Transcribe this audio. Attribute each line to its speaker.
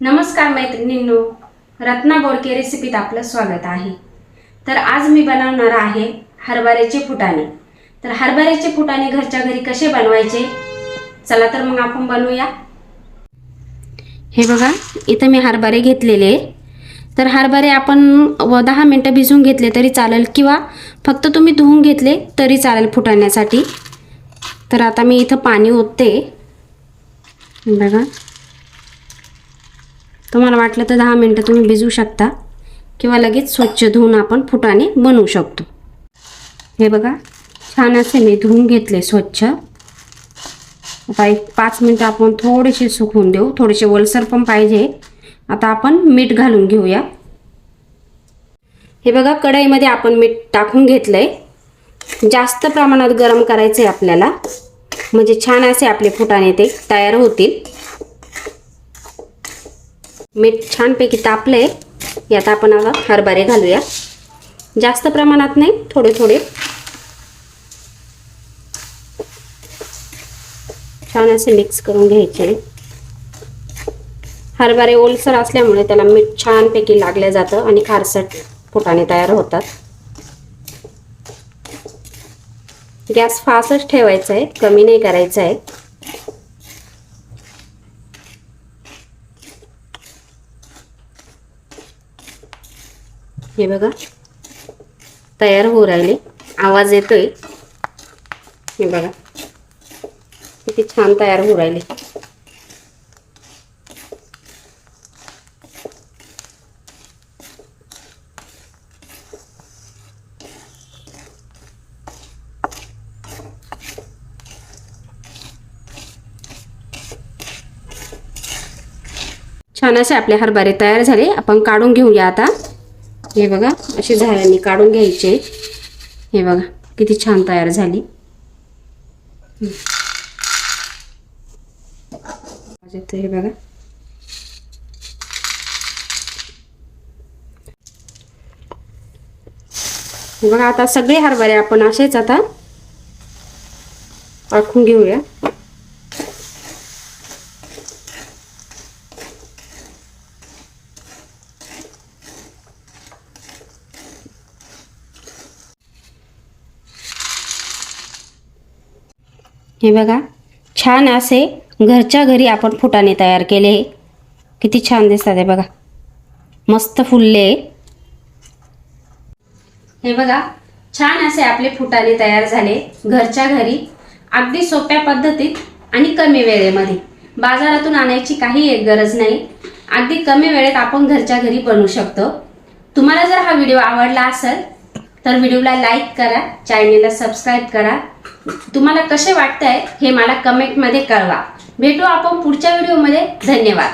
Speaker 1: नमस्कार मैत्रिणींनो रत्ना बोडके रेसिपीत आपलं स्वागत आहे. तर आज मी बनवणार आहे हरभऱ्याचे फुटाणे. तर हरभऱ्याचे फुटाणे घरच्या घरी कसे बनवायचे? चला तर मग आपण बनवूया. हे बघा इथं मी हरभरे घेतलेले. तर हरभरे आपण व दहा मिनटं भिजवून घेतले तरी चालेल किंवा फक्त तुम्ही धुवून घेतले तरी चालेल फुटाण्यासाठी. तर आता मी इथं पाणी ओतते. बघा. तुम्हाला वाटलं तर दहा मिनटं तुम्ही भिजवू शकता किंवा लगेच स्वच्छ धुवून आपण फुटाने बनवू शकतो. हे बघा छान असे मी धुवून घेतले स्वच्छ. आता एक पाच मिनटं आपण थोडेसे सुकवून देऊ. थोडेसे ओलसर पण पाहिजे. आता आपण मीठ घालून घेऊया. हे बघा कढईमध्ये आपण मीठ टाकून घेतलं आहे जास्त प्रमाणात गरम करायचं आहे आपल्याला. म्हणजे छान असे आपले फुटाणे ते तयार होतील. मीठ छानपैकी तापलं आहे यात आपण आता हरभरे घालूया. जास्त प्रमाणात नाही थोडे थोडे. छान असे मिक्स करून घ्यायचे. हरभरे ओलसर असल्यामुळे त्याला मीठ छानपैकी लागलं जातं आणि खारसट फुटाणे तयार होतात. गॅस फास्टच ठेवायचा आहे कमी नाही करायचा आहे. हे बघा. तयार होऊ राहिले. आवाज येतोय. हे बघा. किती छान तयार होऊ राहिले. छान असे आपले हरभरे तयार झाले. आपण काढून घेऊया आता. हे बघा अशी झाल्याने काढून घ्यायचे. हे बघा किती छान तयार झाली. हे बघा. बघा आता सगळे हरभरे आपण असेच आता आखून घेऊया. हे बघा छान असे घरच्या घरी आपण फुटाणे तयार केले. किती छान दिसतात हे बघा. मस्त फुलले. हे बघा छान असे आपले फुटाणे तयार झाले घरच्या घरी अगदी सोप्या पद्धतीत आणि कमी वेळेमध्ये. बाजारातून आणायची काही एक गरज नाही. अगदी कमी वेळेत आपण घरच्या घरी बनवू शकतो. तुम्हाला जर हा व्हिडिओ आवडला असेल तर व्हिडिओला लाईक करा चॅनेलला सबस्क्राईब करा. तुम्हाला कसे वाटतंय हे मला कमेंटमध्ये कळवा. भेटू आपण पुढच्या व्हिडिओमध्ये. धन्यवाद.